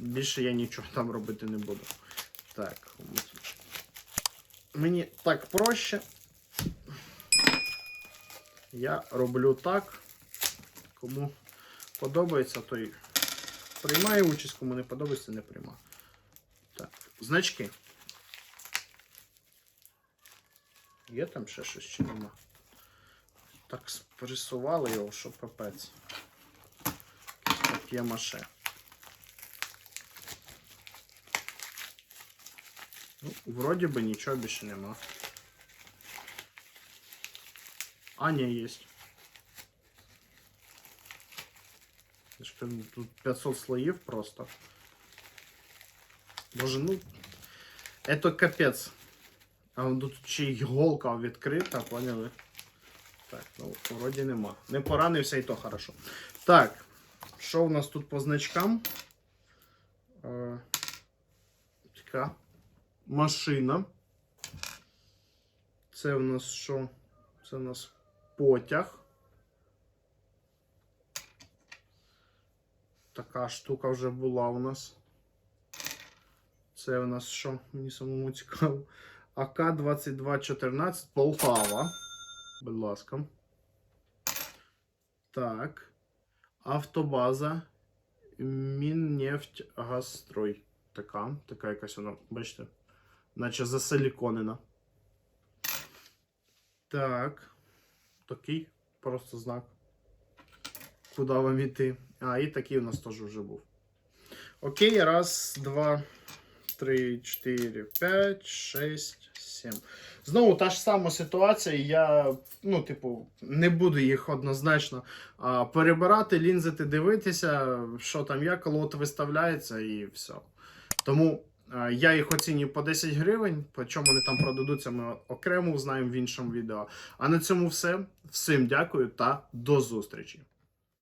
Більше я нічого там робити не буду. Так. Мені так проще. Я роблю так. Кому подобається, той приймає участь, кому не подобається, не приймає. Так, значки. Є там ще щось чи нема? Так спресували його, що капець. Пап'є маше. Ну, вроді би нічого більше нема. А, ні, є. Тут 500 слоїв просто. Боже, ну. Это капець. А тут ще й голка відкрита, поняли? Так, ну, вроді нема. Не поранився і то хорошо. Так, що у нас тут по значкам? Е, така машина. Це у нас що? Це у нас потяг. Така штука вже була у нас. Це у нас що? Мені самому цікаво. АК-2214 Полтава. Будь ласка. Так. Автобаза. Міннефтьгазстрой. Така. Така якась вона, бачите? Наче засиліконена. Так. Такий просто знак. Куди вам іти? А, і такий у нас теж вже був. Окей, раз, два, три, чотири, п'ять, шість, сім. Знову та ж сама ситуація. Я, ну, типу, не буду їх однозначно а, перебирати, лінзити, дивитися, що там як, лот виставляється і все. Тому я їх оцінюю по 10 гривень. По чому вони там продадуться, ми окремо узнаємо в іншому відео. А на цьому все. Всім дякую та до зустрічі!